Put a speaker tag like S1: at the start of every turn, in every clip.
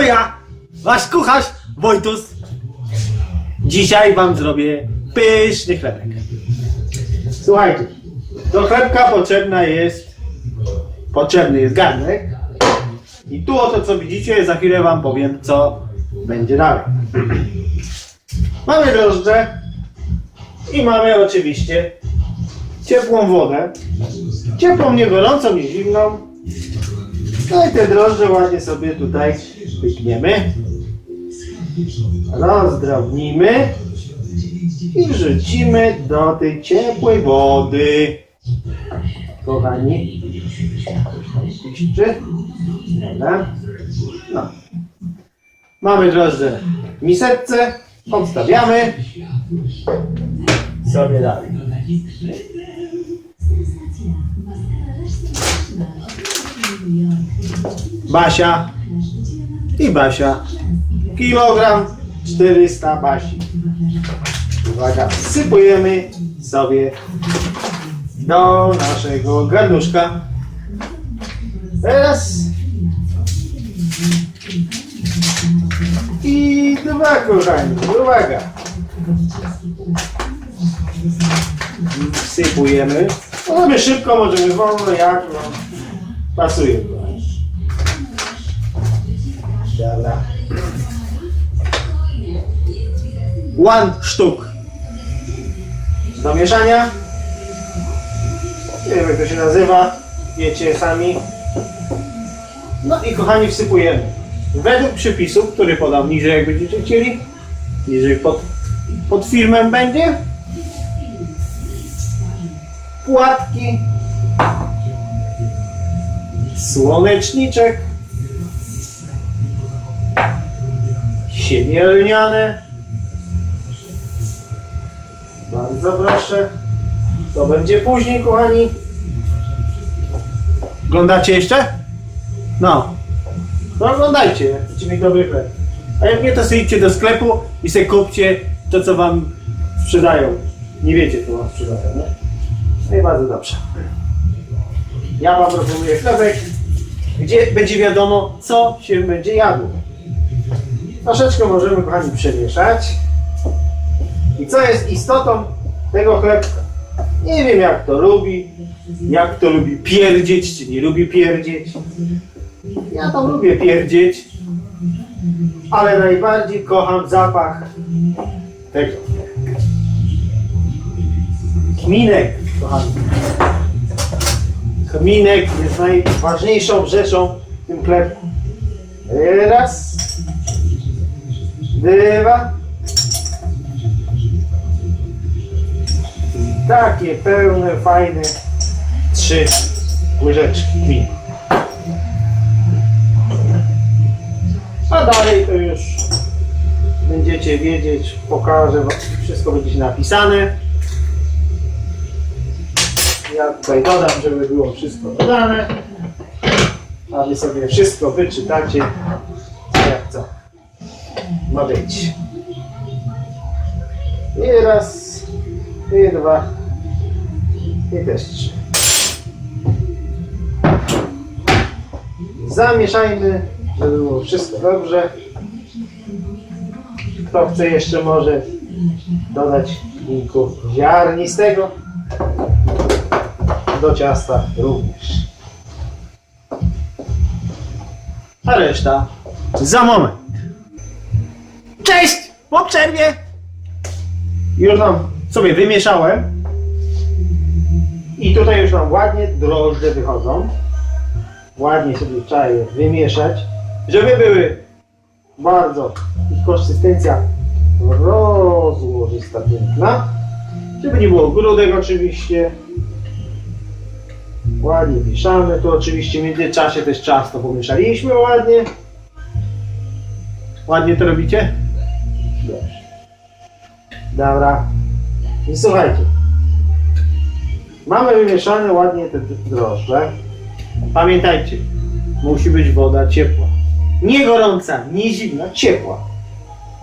S1: To ja, wasz kucharz Wojtus. Dzisiaj wam zrobię pyszny chlebek. Słuchajcie, do chlebka potrzebna jest, potrzebny jest garnek. I tu oto co widzicie, za chwilę wam powiem co będzie dalej. Mamy drożdże i mamy oczywiście ciepłą wodę. Ciepłą, nie gorącą, nie zimną. No i te drożdże ładnie sobie tutaj pykniemy. Rozdrobnimy i wrzucimy do tej ciepłej wody. Kochani, piszczy. Dobra. No. Mamy drożdże w miseczce, odstawiamy sobie dalej. Basia i Basia. Kilogram 400 Basi. Uwaga, wsypujemy sobie do naszego garnuszka. Raz. I dwa, kochani. Uwaga. Wsypujemy. Możemy szybko, możemy wolno, jak wam pasuje. Dobra. One sztuk do mieszania. Nie wiem jak to się nazywa, wiecie sami. No i kochani wsypujemy. Według przepisu, który podam niżej jak będziecie chcieli, niżej pod, pod filmem będzie. Płatki. Słoneczniczek. Siemię lniane. Bardzo proszę. To będzie później, kochani. Oglądacie jeszcze? No. No oglądajcie, chcecie mieć dobry chleb. A jak nie, to sobie idźcie do sklepu i sobie kupcie to, co wam sprzedają. Nie wiecie, co wam sprzedają, nie? No i bardzo dobrze. Ja wam proponuję chlebek, gdzie będzie wiadomo, co się będzie jadło. Troszeczkę możemy, kochani, przemieszać. I co jest istotą tego chlebka? Nie wiem jak to lubi, jak to lubi pierdzieć, czy nie lubi pierdzieć. Ja to lubię pierdzieć, ale najbardziej kocham zapach tego. Chminek, kochani. Chminek jest najważniejszą rzeczą w tym chlebku. Raz, dwa, Takie pełne, fajne trzy łyżeczki. A dalej to już będziecie wiedzieć, pokażę wam, wszystko będzie napisane. Ja tutaj dodam, żeby było wszystko dodane. A wy sobie wszystko wyczytacie, jak co ma być. I raz, i dwa, i też trzy. Zamieszajmy, żeby było wszystko dobrze. Kto chce jeszcze może dodać linku ziarnistego do ciasta również. A reszta za moment. Cześć! Po przerwie! Już nam sobie wymieszałem. I tutaj już nam ładnie drożdże wychodzą. Ładnie sobie trzeba je wymieszać, żeby były bardzo ich konsystencja rozłożysta, piękna. Żeby nie było grudek oczywiście. Ładnie mieszamy. Tu oczywiście w międzyczasie też ciasto pomieszaliśmy ładnie. Ładnie to robicie? Dobrze. Dobra. I słuchajcie. Mamy wymieszane ładnie te drożdże. Pamiętajcie, musi być woda ciepła. Nie gorąca, nie zimna, ciepła.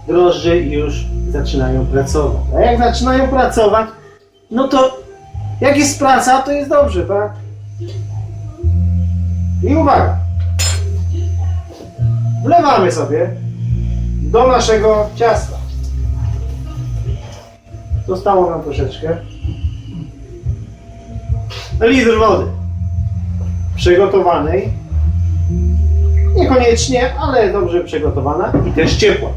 S1: Drożdże już zaczynają pracować. A jak zaczynają pracować, no to jak jest praca, to jest dobrze, tak? I uwaga. wlewamy sobie do naszego ciasta. Zostało nam troszeczkę. Litr wody przygotowanej. Niekoniecznie, ale dobrze przygotowana i też ciepła.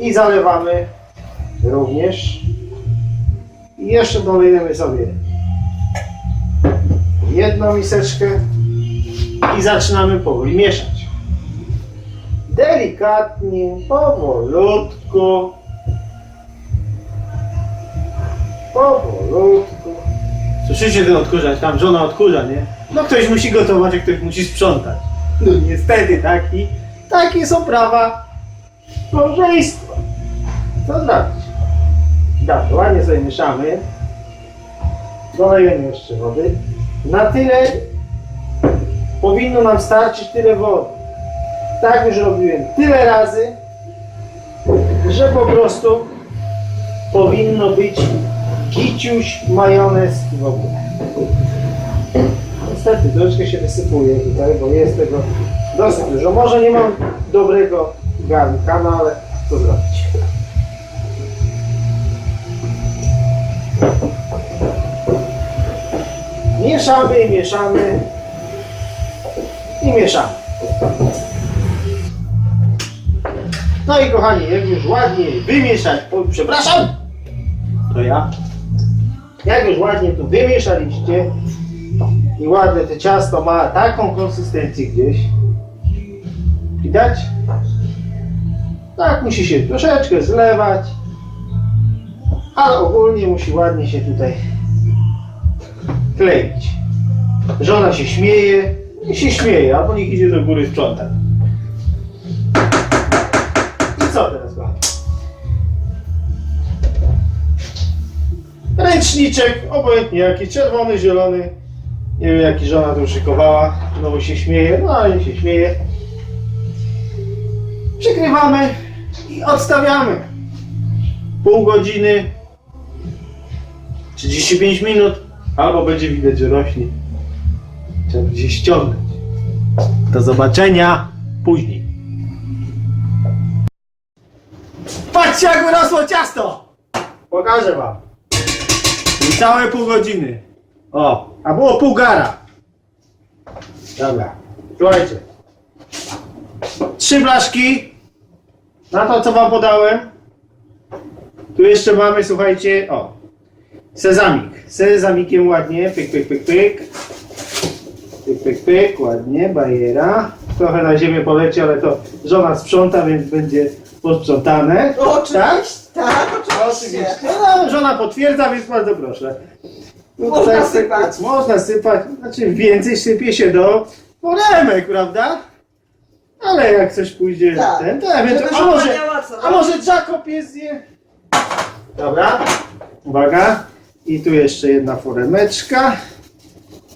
S1: I zalewamy również. I jeszcze dolejemy sobie jedną miseczkę i zaczynamy powoli mieszać. Delikatnie, powolutku. Powolutku. Słyszycie ten odkurzacz? Tam żona odkurza, nie? No ktoś musi gotować, a ktoś musi sprzątać. No niestety taki, takie są prawa małżeństwa. Co zrobić? Dobrze, ładnie sobie mieszamy. Dolejemy jeszcze wody. Na tyle powinno nam starczyć tyle wody. Tak już robiłem tyle razy, że po prostu powinno być giciuś, majonez w ogóle. Niestety troszkę się wysypuje tutaj, bo jest tego dosyć dużo. Może nie mam dobrego garnka, no ale co zrobić? Mieszamy i mieszamy i mieszamy. No i kochani, jak już ładnie wymieszać, o, przepraszam, to ja. Jak już ładnie tu wymieszaliście i ładne to ciasto ma taką konsystencję gdzieś, widać? Tak, musi się troszeczkę zlewać, ale ogólnie musi ładnie się tutaj kleić. Żona się śmieje, niech się śmieje, albo niech idzie do góry sprzątać. I co teraz, kochani? Ręczniczek, obojętnie jaki, czerwony, zielony. Nie wiem jaki żona tu szykowała, znowu się śmieje, no ale się śmieje. Przykrywamy i odstawiamy. Pół godziny, 35 minut, albo będzie widać, że rośnie. Trzeba będzie ściągnąć. Do zobaczenia później. Patrzcie jak urosło ciasto! Pokażę wam. Niecałe pół godziny. O, a było pół gara. Dobra, słuchajcie. Trzy blaszki na to, co wam podałem. Tu jeszcze mamy, słuchajcie, o, sezamik. Sezamikiem ładnie, pyk, pyk, pyk, pyk. Pyk, pyk, pyk, ładnie, bajera. Trochę na ziemię poleci, ale to żona sprząta, więc będzie posprzątane.
S2: Oczywiście,
S1: Tak?
S2: tak,
S1: Oczywiście.
S2: oczywiście.
S1: No, żona potwierdza, więc bardzo proszę. No
S2: Można
S1: tutaj
S2: sypać.
S1: Można sypać, znaczy więcej sypie się do foremek, prawda? Ale jak coś pójdzie
S2: Tak.
S1: ten, to ewentualnie.
S2: Żeby
S1: A
S2: żona
S1: może,
S2: miała co
S1: a może Jacob jest je? Dobra, uwaga. I tu jeszcze jedna foremeczka.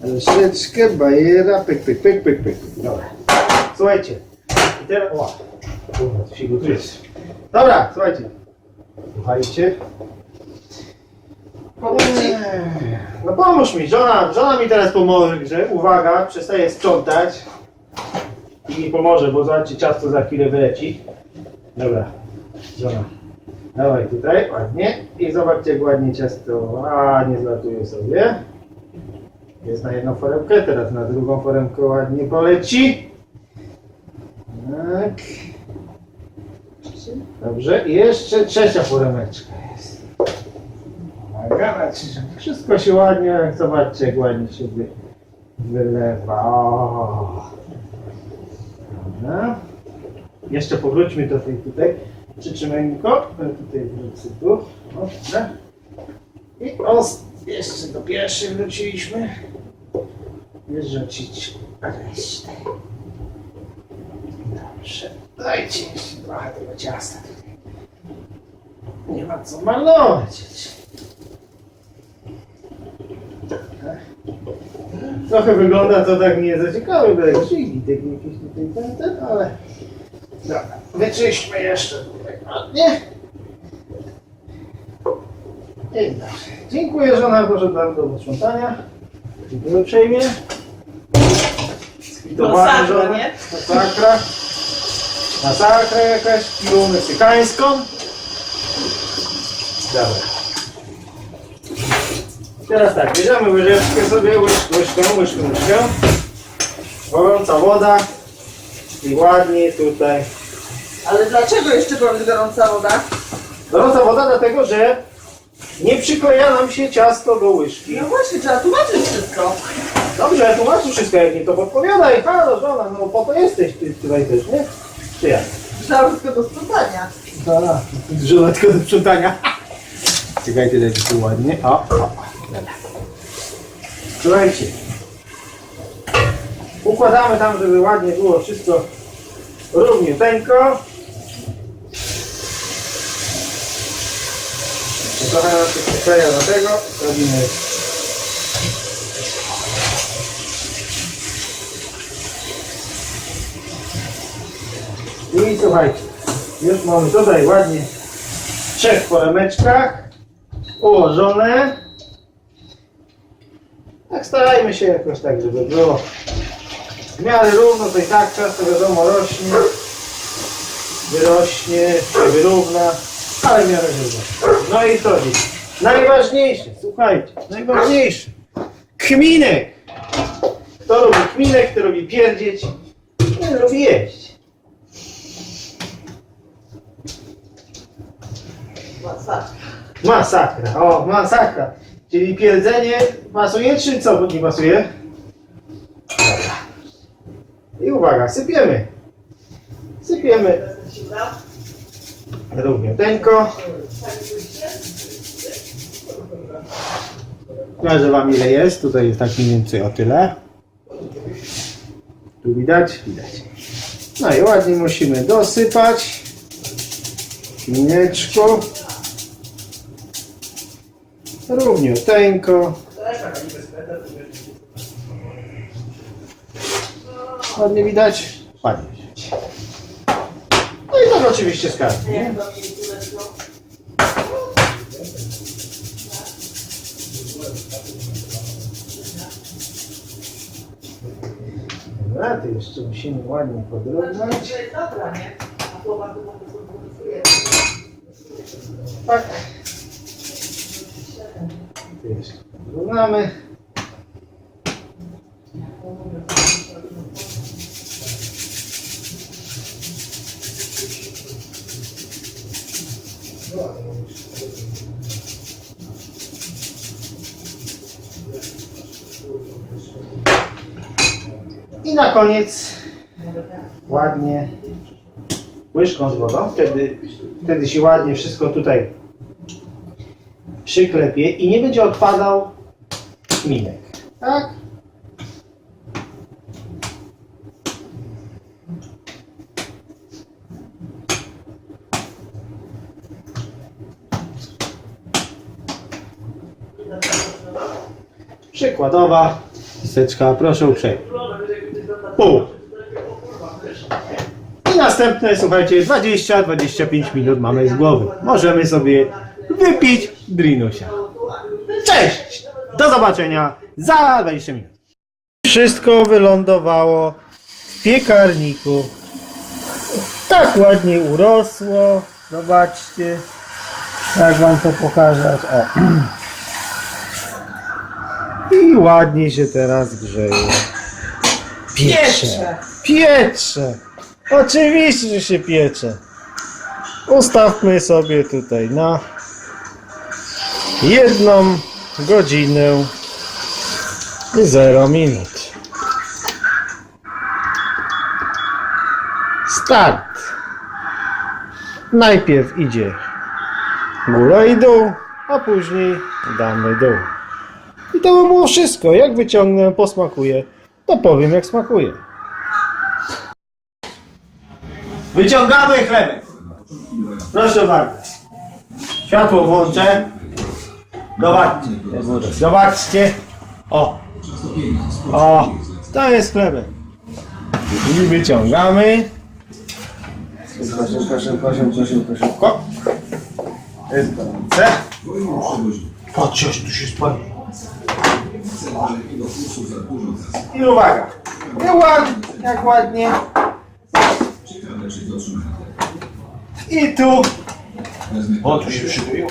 S1: Troszeczkę, bajera, pyk, pyk, pyk, pyk, pyk. Dobra. Słuchajcie. I teraz, o, kurwa, to się gotuje. Dobra, słuchajcie. Słuchajcie. No pomóż mi, żona, żona mi teraz pomoże, uwaga, przestaje sprzątać i mi pomoże, bo zobaczcie, ciasto za chwilę wyleci. Dobra, żona, dawaj tutaj, ładnie i zobaczcie jak ładnie ciasto, ładnie zlatuje sobie. Jest na jedną foremkę, teraz na drugą foremkę ładnie poleci. Tak. Dobrze, i jeszcze trzecia foremeczka jest. Uwaga, wszystko się ładnie, jak zobaczcie, jak ładnie się wy, wylewa. O. Dobra. Jeszcze powróćmy do tej tutaj przyczynenko. Tutaj wrócę tu. O, dobra. I os, jeszcze do pierwszej wróciliśmy. Wyrzucić resztę. Dobrze. Dajcie jeszcze trochę tego ciasta tutaj. Nie ma co malować. Trochę wygląda to tak nie za ciekawe, bo jak krzyki takie jakieś tutaj ten, ten, ale... Dobra, wyczyśćmy jeszcze tutaj ładnie. I dobrze. Dziękuję żona, proszę bardzo do sprzątania. Dziękuję uprzejmie.
S2: Masakra, nie?
S1: Masakra. Masakrę jakaś, piłą meksykańską. Dobra. Teraz tak, bierzemy łyżeczkę sobie, łyż- łyżkę, łyżkę, łyżkę. Gorąca woda. I ładnie tutaj.
S2: Ale dlaczego jeszcze powiedz gorąca woda?
S1: Gorąca woda dlatego, że nie przykleja nam się ciasto do łyżki.
S2: No właśnie, trzeba tłumaczyć wszystko.
S1: Dobrze, ja tłumaczę wszystko, jak nie to podpowiadaj. Halo, żona, no po to jesteś ty tutaj też, nie? Czy?
S2: Trzeba wszystko do sprzątania.
S1: Da, żona tylko do sprzątania. Czekajcie, dajcie tu ładnie. O, o, o. Dobra. Słuchajcie. Układamy tam, żeby ładnie było wszystko równiuteńko. Trochę nam się przykleja do tego. Robimy I słuchajcie, już mamy tutaj ładnie w trzech foremeczkach ułożone. Tak starajmy się jakoś tak, żeby było w miarę równo, to i tak często wiadomo rośnie, wyrośnie, się wyrówna, ale w miarę równo. No i to dziś. Najważniejsze, słuchajcie, najważniejsze. Kminek. Kto lubi kminek, kto lubi pierdzieć, nie lubi jeść.
S2: Masakra.
S1: Masakra, o, masakra. Czyli pierdzenie pasuje, czy co nie pasuje? Dobra. I uwaga, sypiemy. Sypiemy równiuteńko. Pokażę wam ile jest. Tutaj jest tak mniej więcej o tyle. Tu widać? Widać. No i ładnie musimy dosypać. Mineczku. Równiuteńko. Ładnie widać? Ładnie widać. No i tak oczywiście
S2: mi tu
S1: Dobra, to jeszcze musimy ładnie
S2: jest dobra, nie? A to po prostu.
S1: Tak. Jeszcze podróżamy. I na koniec ładnie łyżką z wodą, wtedy, wtedy się ładnie wszystko tutaj przyklepie i nie będzie odpadał minek. Tak? Przykładowa miseczka, proszę uprzejmie. Pół. I następne, słuchajcie, 20-25 minut mamy z głowy. Możemy sobie wypić drinusia. Cześć! Do zobaczenia za 20 minut. Wszystko wylądowało w piekarniku. Tak ładnie urosło. Zobaczcie. Jak wam to pokażę. O. I ładnie się teraz grzeje.
S2: Piecze.
S1: Piecze! Oczywiście, że się piecze. Ustawmy sobie tutaj na jedną godzinę i 0 minut. Start. Najpierw idzie góra i dół, a później damy dół. I to by było wszystko. Jak wyciągnę, posmakuję, to powiem jak smakuje. Wyciągamy chlebek. Proszę bardzo. Światło włączę. Zobaczcie. Zobaczcie. O. O. To jest chlebek. I wyciągamy. Szybko, szybko, szybko, szybko, szybko, szybko. Jest. Patrz, tu się spali. I uwaga. I ładnie, jak ładnie. I tu. O, tu się przykryją.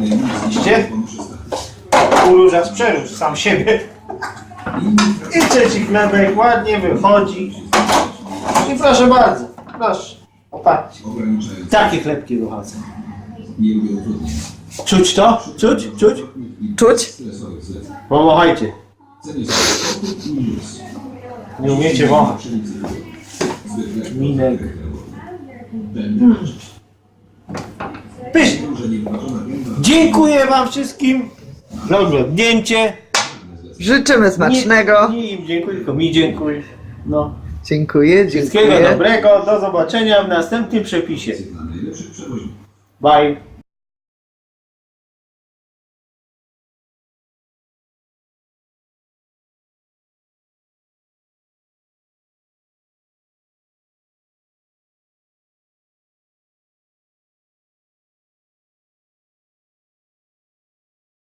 S1: Widzicie? Uróża przeróż sam siebie. I trzeci chlebek ładnie wychodzi. I proszę bardzo, proszę. Popatrzcie. Takie chlebki wychodzą. Czuć to? Czuć? Czuć?
S3: Czuć?
S1: Pomachajcie. Nie umiecie wąchać. Minek. Pysznie. Dziękuję wam wszystkim za oglądnięcie.
S3: Życzymy smacznego.
S1: Nie, nie im dziękuję, tylko mi dziękuję. No.
S3: Dziękuję,
S1: Wszystkiego
S3: dziękuję.
S1: dobrego. Do zobaczenia w następnym przepisie. Bye.